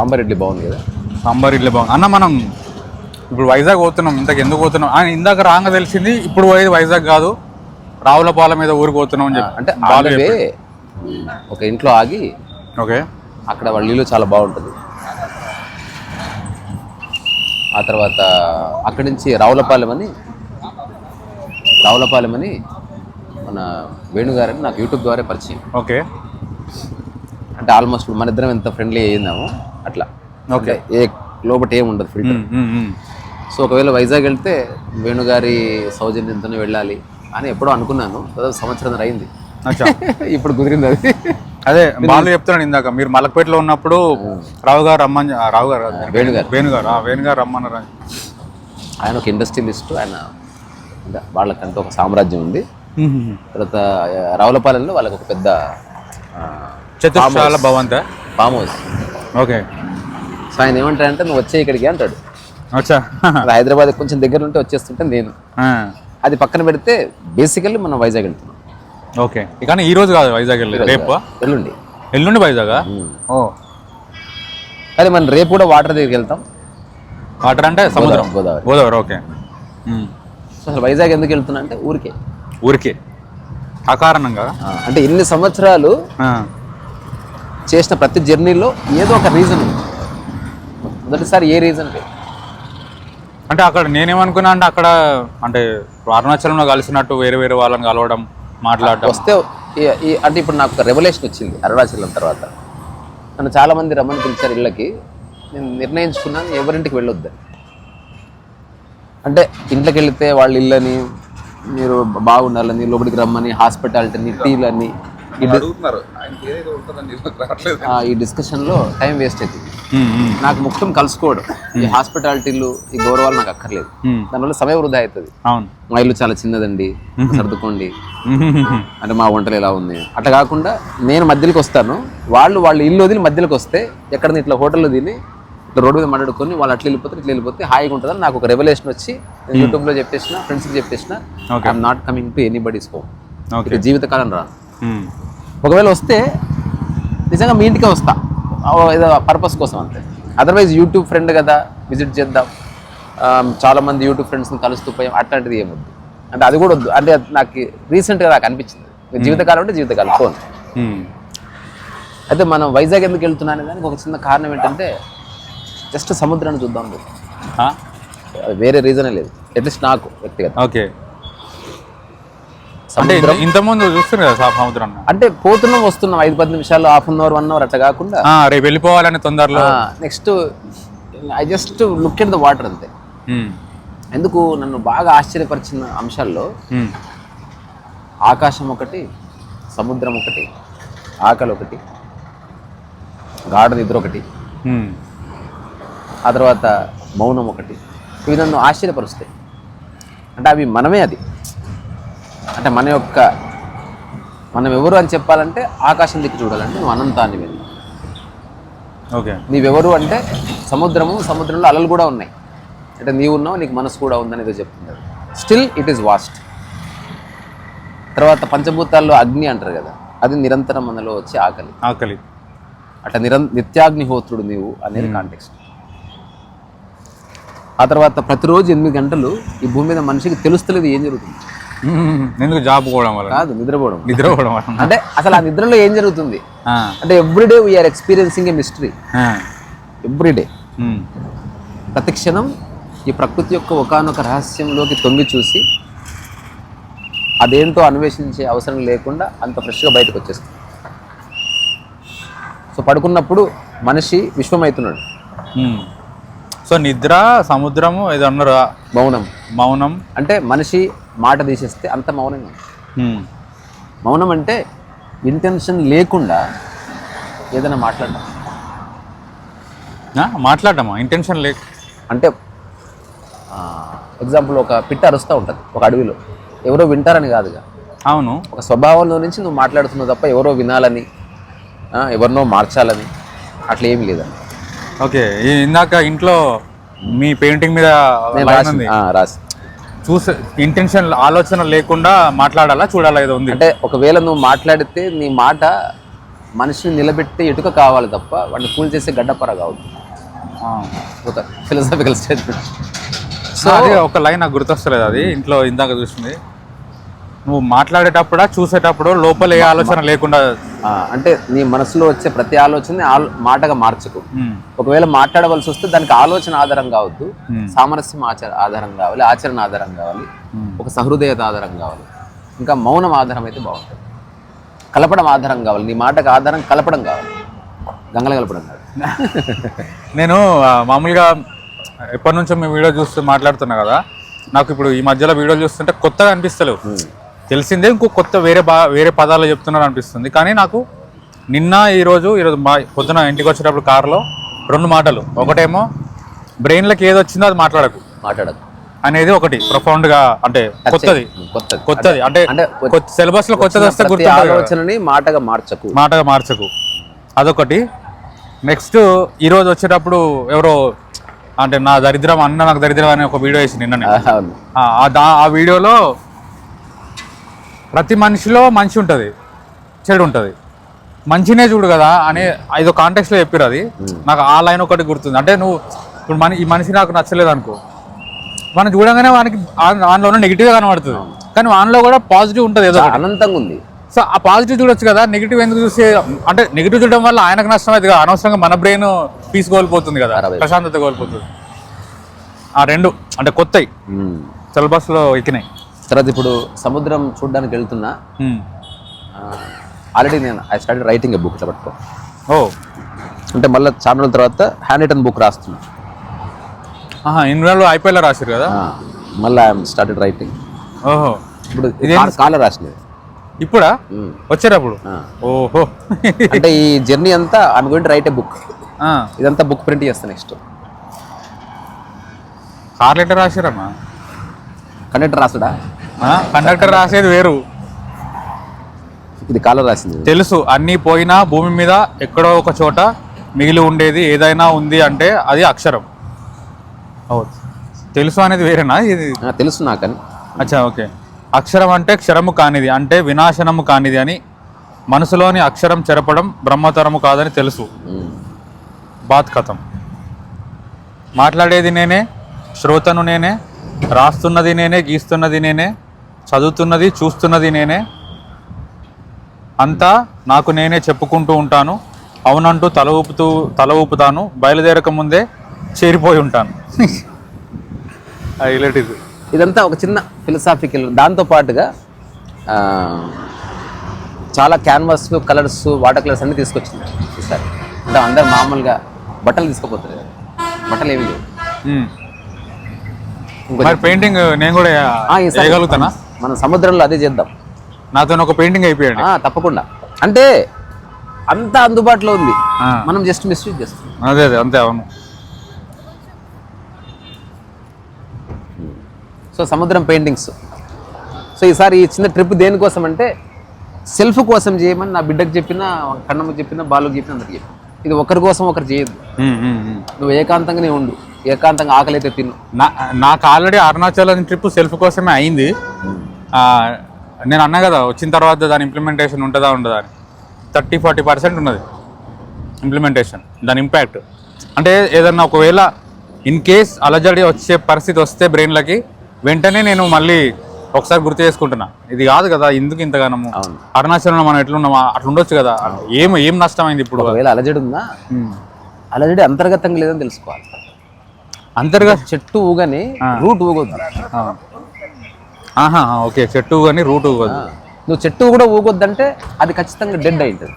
సాంబార్ ఇడ్లీ బాగుంది కదా. సాంబార్ ఇడ్లీ బాగుంది. అన్న మనం ఇప్పుడు వైజాగ్ పోతున్నాం ఇంతకు ఎందుకు పోతున్నాం? ఆయన ఇందాక రాంగ తెలిసింది ఇప్పుడు పోయేది వైజాగ్ కాదు. రావులపాలెం మీద ఊరికి పోతున్నాం అని చెప్పి. అంటే ఆల్వే ఒక ఇంట్లో ఆగి ఓకే. అక్కడ వాళ్ళ ఇల్లు చాలా బాగుంటుంది. ఆ తర్వాత అక్కడి నుంచి రావులపాలెం అని రావులపాలెం అని మన వేణుగారని నాకు యూట్యూబ్ ద్వారా పరిచయం. ఓకే. అంటే ఆల్మోస్ట్ మన ఇద్దరం ఎంత ఫ్రెండ్లీ అయ్యిందామో అట్లా. ఓకే. ఏ లోపల ఏం ఉండదు ఫిల్టర్. సో ఒకవేళ వైజాగ్ వెళ్తే వేణుగారి సౌజన్యంతోనే వెళ్ళాలి అని ఎప్పుడో అనుకున్నాను. దాదాపు సంవత్సరం అయింది. ఇప్పుడు కుదిరింది అది. అదే బాలు చెప్తున్నాడు ఇందాక మీరు మలక్పేటలో ఉన్నప్పుడు రావు గారు రమ్మని రావు గారు. వేణుగారు వేణుగారు ఆ, వేణుగారు రమ్మన్నారు ఆయన ఒక ఇండస్ట్రియలిస్ట్ ఆయన వాళ్ళకంటూ ఒక సామ్రాజ్యం ఉంది. తర్వాత రావులపాలెంలో వాళ్ళకి ఒక పెద్ద చతుర్శాల భవంత. Farm house okay. సో ఆయన ఏమంటాడంటే నువ్వు వచ్చే ఇక్కడికి అంటాడు. అచ్చా అది హైదరాబాద్ కొంచెం దగ్గర ఉంటే వచ్చేస్తుంటే నేను. అది పక్కన పెడితే బేసికల్లీ మనం వైజాగ్ వెళ్తున్నాం. ఓకే. కానీ ఈ రోజు కాదు వైజాగ్ వెళ్ళి రేపు? ఎల్లుండి. ఎల్లుండి వైజాగా? ఓ. కానీ మనం రేపు కూడా వాటర్ దగ్గరికి వెళ్తాం. వాటర్ అంటే సముద్రం? గోదావరి. గోదావరి ఓకే. సో అసలు వైజాగ్ ఎందుకు వెళ్తున్నా అంటే ఊరికే. ఊరికే. అకారణంగా? అంటే ఇన్ని సంవత్సరాలు చేసిన ప్రతి జర్నీలో ఏదో ఒక రీజన్ ఉంది. మొదటిసారి ఏ రీజన్ లేదు. అంటే అక్కడ నేనేమనుకున్నా అంటే అక్కడ అంటే అరుణాచలంలో కలిసినట్టు వేరే వేరే వాళ్ళని కలవడం మాట్లాడడం. వస్తే అంటే ఇప్పుడు నాకు ఒక రెవల్యూషన్ వచ్చింది అరుణాచలం తర్వాత. నన్ను చాలా మంది రమ్మని పిలిచారు ఇళ్ళకి. నేను నిర్ణయించుకున్నాను ఎవరింటికి వెళ్ళొద్దని. అంటే ఇంట్లోకి వెళితే వాళ్ళ ఇల్లని మీరు బాగుండాలని లోపలికి రమ్మని హాస్పిటాలిటీని టీలని ఈ డి- ఆ, ఈ డిస్కషన్లో టైం వేస్ట్ అవుతుంది నాకు ముఖ్యం కలుసుకోవడం. ఈ హాస్పిటాలిటీలు ఈ గౌరవాలు నాకు అక్కర్లేదు. దానివల్ల సమయం వృధా అవుతుంది. మా ఇల్లు చాలా చిన్నదండి. సర్దుకోండి. అంటే మా వంటలు ఎలా ఉన్నాయి అట్లా కాకుండా నేను మధ్యలోకి వస్తాను. వాళ్ళు వాళ్ళ ఇల్లు వదిలి మధ్యలోకి వస్తే ఎక్కడ ఇట్లా హోటల్లో తిని ఇట్లా రోడ్డు మీద మాట్లాడుకొని వాళ్ళు అట్లా వెళ్ళిపోతే ఇట్లా వెళ్ళిపోతే హాయిగా ఉంటుందని నాకు ఒక రెవల్యూషన్ వచ్చి నేను యూట్యూబ్లో చెప్పేసిన ఫ్రెండ్స్కి చెప్పేసిన. I'm not coming to anybody's home జీవితకాలం రాను. ఉమ్, ఒకవేళ వస్తే నిజంగా మీ ఇంటికే వస్తా. ఏదో పర్పస్ కోసం అంతే. అదర్వైజ్ యూట్యూబ్ ఫ్రెండ్ కదా విజిట్ చేద్దాం. ఆ, చాలా మంది యూట్యూబ్ ఫ్రెండ్స్ని కలుస్తూ పోయాం. అట్లాంటిది ఏమొద్దు. అంటే అది కూడా వద్దు. అంటే నాకు రీసెంట్గా నాకు అనిపించింది. జీవితకాలం అంటే జీవితకాలం. ఫోన్ అయితే మనం వైజాగ్ ఎందుకు వెళ్తున్నాను దానికి ఒక చిన్న కారణం ఏంటంటే జస్ట్ సముద్రాన్ని చూద్దాం వేరే రీజనే లేదు. అట్లీస్ట్ నాకు వ్యక్తిగత ఓకే అంటే ఇంత- ఇంతకుముందు చూస్తున్నారు కదా సముద్రం. అంటే పోతున్నాం వస్తున్నాం. ఐదు పది నిమిషాలు half an hour one hour అట్లా కాకుండా రేపు వెళ్ళిపోవాలని తొందరలో. Next I just look at the water అంతే. ఉమ్, ఎందుకు? నన్ను బాగా ఆశ్చర్యపరిచిన అంశాల్లో ఉమ్, ఆకాశం ఒకటి సముద్రం ఒకటి ఆకలి ఒకటి గాఢ నిద్ర ఒకటి ఉమ్, ఆ తర్వాత మౌనం ఒకటి. ఇవి నన్ను ఆశ్చర్యపరుస్తాయి. అంటే అవి మనమే అది. అంటే మన యొక్క మనం ఎవరు అని చెప్పాలంటే ఆకాశం దిక్కు చూడాలంటే నువ్వు అనంతాన్ని వెళ్ళి. ఓకే. నీవెవరు అంటే సముద్రము సముద్రంలో అలలు కూడా ఉన్నాయి. అంటే నీవు ఉన్నావు నీకు మనసు కూడా ఉందని ఏదో చెప్తున్నారు స్టిల్ ఇట్ ఈస్ వాస్ట్ తర్వాత పంచభూతాల్లో అగ్ని అంటారు కదా అది నిరంతరం మనలో వచ్చే ఆకలి. ఆకలి. అట్లా నిరం నిత్యాగ్నిహోత్రుడు నీవు అనేది కాంటెక్స్ట్ ఆ తర్వాత ప్రతిరోజు ఎనిమిది గంటలు ఈ భూమి మీద మనిషికి తెలుస్తలేదు ఏం జరుగుతుంది. ఎందుకు జాబ్ పోవడం వల్ల? కాదు నిద్రపోవడం. నిద్రపోవడం వల్ల. అంటే అసలు ఆ నిద్రలో ఏం జరుగుతుంది? అంటే everyday we're experiencing a mystery everyday ప్రతి క్షణం ఈ ప్రకృతి యొక్క ఒకానొక రహస్యంలోకి తొంగి చూసి అదేంటో అన్వేషించే అవసరం లేకుండా అంత ఫ్రెష్గా బయటకు వచ్చేస్తుంది. సో పడుకున్నప్పుడు మనిషి విశ్వమవుతున్నాడు. సో నిద్ర సముద్రము ఏదో అన్నారు. మౌనం. మౌనం. అంటే మనిషి మాట తీసేస్తే అంత మౌనంగా మౌనం అంటే ఇంటెన్షన్ లేకుండా ఏదైనా మాట్లాడడం. ఆ, మాట్లాడమా ఇంటెన్షన్ లేక అంటే ఎగ్జాంపుల్ ఒక పిట్ట అరుస్తూ ఉంటుంది ఒక అడవిలో. ఎవరో వింటారని కాదుగా. అవును. ఒక స్వభావంలో నుంచి నువ్వు మాట్లాడుతున్నావు తప్ప ఎవరో వినాలని ఎవరినో మార్చాలని అట్లా ఏమీ లేదండి. ఓకే ఇందాక ఇంట్లో మీ పెయింటింగ్ మీద రాసి ఉంది. ఆ, రాసి. చూసే ఇంటెన్షన్ ఆలోచన లేకుండా మాట్లాడాలా చూడాలా ఏదో ఉంది? అంటే ఒకవేళ నువ్వు మాట్లాడితే నీ మాట మనిషిని నిలబెట్టే ఇటుక కావాలి తప్ప వాడిని కూల్ చేసే గడ్డపర కావద్దు ఆ. ఒక ఫిలసాఫికల్ స్టేట్మెంట్ సో అది ఒక లైన్ నాకు గుర్తొస్తలేదు అది ఇంట్లో ఇందాక చూసింది. నువ్వు మాట్లాడేటప్పుడా చూసేటప్పుడు లోపల ఏ ఆలోచన లేకుండా అంటే నీ మనసులో వచ్చే ప్రతి ఆలోచనని ఆలో- మాటగా మార్చకు. ఒకవేళ మాట్లాడవలసి వస్తే దానికి ఆలోచన ఆధారం కావద్దు. సామరస్యం ఆచార ఆధారం కావాలి ఆచరణ ఆధారం కావాలి. ఒక సహృదయత ఆధారం కావాలి. ఇంకా మౌనం ఆధారం అయితే బాగుంటుంది. కలపడం ఆధారం కావాలి నీ మాటకు ఆధారం కలపడం కావాలి. గంగల కలపడం కాదు. నేను మామూలుగా ఎప్పటి నుంచో మీ వీడియో చూస్తూ మాట్లాడుతున్నా కదా నాకు ఇప్పుడు ఈ మధ్యలో వీడియోలు చూస్తుంటే కొత్తగా అనిపిస్తలేవు. తెలిసిందే ఇంకో కొత్త వేరే బా వేరే పదాలు చెప్తున్నారు అనిపిస్తుంది. కానీ నాకు నిన్న ఈరోజు ఈరోజు మా పొద్దున ఇంటికి వచ్చేటప్పుడు కారులో రెండు మాటలు. ఒకటేమో బ్రెయిన్లోకి ఏది వచ్చిందో అది మాట్లాడకు. మాట్లాడదు అనేది ఒకటి profound గా అంటే కొత్తది. కొత్తది. కొత్తది. అంటే అంటే సిలబస్లో కొత్తది వస్తే కదా. ఆలోచనని మాటగా మార్చకు. మాటగా మార్చకు. అదొకటి. నెక్స్ట్ ఈరోజు వచ్చేటప్పుడు ఎవరో అంటే నా దరిద్రం అన్న నాకు దరిద్రం అనే ఒక వీడియో వేసి దా- ఆ వీడియోలో ప్రతి మనిషిలో మంచి ఉంటుంది చెడు ఉంటుంది. మంచినే చూడు కదా అని ఐదో కాంటెక్స్లో చెప్పారు అది. నాకు ఆ లైన్ ఒకటి గుర్తుంది. అంటే నువ్వు ఇప్పుడు మన ఈ మనిషి నాకు నచ్చలేదు అనుకో. మనం చూడగానే వానికి ఆన్లో నెగిటివ్ కనబడుతుంది. కానీ వానిలో కూడా పాజిటివ్ ఉంటుంది ఏదో. అనంతంగా ఉంది. సో ఆ పాజిటివ్ చూడొచ్చు కదా. నెగిటివ్ ఎందుకు చూసే అంటే నెగిటివ్ చూడడం వల్ల ఆయనకు నష్టం అవుతుంది కదా. అనవసరంగా మన బ్రెయిన్ పీస్ కోల్పోతుంది కదా. ప్రశాంతత కోల్పోతుంది. ఆ రెండు అంటే కొత్తవి. సిలబస్లో ఎక్కినాయి. తర్వాత ఇప్పుడు సముద్రం చూడడానికి వెళ్తున్నా. ఆల్రెడీ నేను I start writing a book ఇట్లా పట్టుకో ఓ. అంటే మళ్ళీ చాలా రోజుల తర్వాత హ్యాండ్ రిటర్న్ బుక్ రాస్తున్నా. ఆహా ఇన్ని రోజులు రాశారు కదా? మళ్ళీ ఐఎమ్ స్టార్టెడ్ రైటింగ్ ఓహో. ఇప్పుడు కాలర్ రాసినది. ఇప్పుడా. వచ్చేటప్పుడు. ఓహో. అంటే ఈ జర్నీ అంతా I'm going to write a book. ఇదంతా బుక్ ప్రింట్ చేస్తా నెక్స్ట్ కార్ లెటర్ రాశారమ్మా కండక్టర్ రాసుడా కండక్టర్ రాసేది వేరు. ఇది కాలర్ రాసింది. తెలుసు అన్నీ పోయినా భూమి మీద ఎక్కడో ఒక చోట మిగిలి ఉండేది ఏదైనా ఉంది అంటే అది అక్షరం. అవును. తెలుసు అనేది వేరేనా ఇది? తెలుసు నాకని అచ్చా ఓకే. అక్షరం అంటే క్షరము కానిది అంటే వినాశనము కానిది అని మనసులోని అక్షరం చెరపడం బ్రహ్మతరము కాదని తెలుసు. బాత్ కథం. మాట్లాడేది నేనే శ్రోతను నేనే రాస్తున్నది నేనే గీస్తున్నది నేనే చదువుతున్నది చూస్తున్నది నేనే. అంతా నాకు నేనే చెప్పుకుంటూ ఉంటాను. అవునంటూ తల ఊపుతూ తల ఊపుతాను. బయలుదేరక ముందే చేరిపోయి ఉంటాను. ఇది. ఇదంతా ఒక చిన్న ఫిలసాఫికల్ దాంతో పాటుగా ఆ, చాలా క్యాన్వాస్ కలర్స్ వాటర్ కలర్స్ అన్ని తీసుకొచ్చింది. ఈసారి అంటే అందరు మామూలుగా బట్టలు తీసుకుపోతారు. బట్టలు ఏమి లేవు. పెయింటింగ్ నేను కూడా వేయగలుగుతానా? మనం సముద్రంలో అదే చేద్దాం. నాతో ఒక పెయింటింగ్ అయిపోయాడు. తప్పకుండా. అంటే అంతా అందుబాటులో ఉంది. మనం జస్ట్ మిస్యూజ్ చేస్తాం. అదే అదే అంతే అవును. సో సముద్రం పెయింటింగ్స్ సో ఈసారి ఈ చిన్న ట్రిప్ దేనికోసం అంటే సెల్ఫ్ కోసం చేయమని నా బిడ్డకు చెప్పిన కన్నమ్మకి చెప్పిన బాలుకి చెప్పిన అందరికి చెప్పిన. ఇది ఒకరి కోసం ఒకరు మ్మ్. నువ్వు ఏకాంతంగానే ఉండు. ఏకాంతంగా ఆకలి అయితే తిను నాకు ఆల్రెడీ అరుణాచలం ట్రిప్ సెల్ఫ్ కోసమే అయింది. నేను అన్నా కదా వచ్చిన తర్వాత దాని ఇంప్లిమెంటేషన్ ఉంటుందా ఉండదా అని. థర్టీ ఫార్టీ పర్సెంట్ ఉన్నది ఇంప్లిమెంటేషన్ దాని ఇంపాక్ట్ అంటే ఏదన్నా ఒకవేళ ఇన్ కేస్ అలజడి వచ్చే పరిస్థితి వస్తే బ్రెయిన్లకి వెంటనే నేను మళ్ళీ ఒకసారి గుర్తు చేసుకుంటున్నా. ఇది కాదు కదా ఎందుకు ఇంతగానము. అరుణాచలంలో మనం ఎట్లున్నామా? అట్లా ఉండొచ్చు కదా. ఏం ఏం నష్టమైంది ఇప్పుడు? ఒకవేళ అలజడి ఉందా. అలజడి అంతర్గతంగా లేదని తెలుసుకోవాలి. అంతర్గత చెట్టు ఊగని రూట్ ఊగొద్దు. ఆహా ఓకే చెట్టు కానీ రూట్ నువ్వు చెట్టు కూడా ఊగొద్దంటే అది ఖచ్చితంగా డెడ్ అయింటుంది